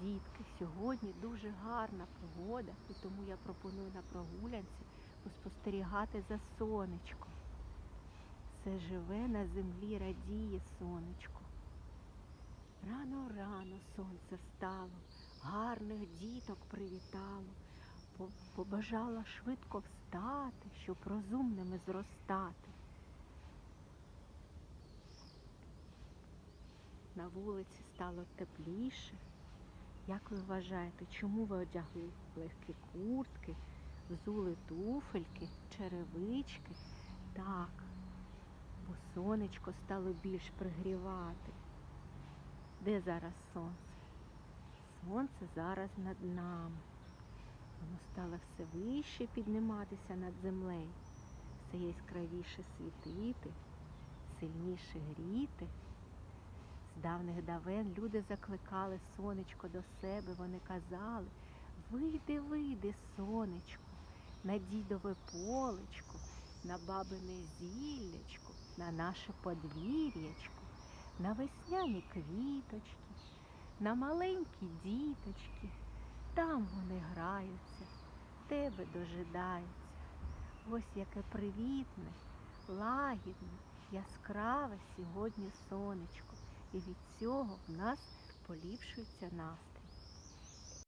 Дітки, сьогодні дуже гарна погода, і тому я пропоную на прогулянці поспостерігати за сонечком. Все живе на землі, радіє сонечко. Рано-рано сонце встало, гарних діток привітало, по- побажала швидко встати, щоб розумними зростати. На вулиці стало тепліше. Як ви вважаєте, чому ви одягли легкі куртки, взули туфельки, черевички? Так, бо сонечко стало більш пригрівати. Де зараз сонце? Сонце зараз над нами. Воно стало все вище підніматися над землею, все яскравіше світити, сильніше гріти. З давних давен люди закликали сонечко до себе, вони казали, вийди, вийди, сонечко, на дідове полечко, на бабине зіллячко, на наше подвір'ячко, на весняні квіточки, на маленькі діточки. Там вони граються, тебе дожидаються. Ось яке привітне, лагідне, яскраве сьогодні сонечко. І від цього в нас поліпшується настрій.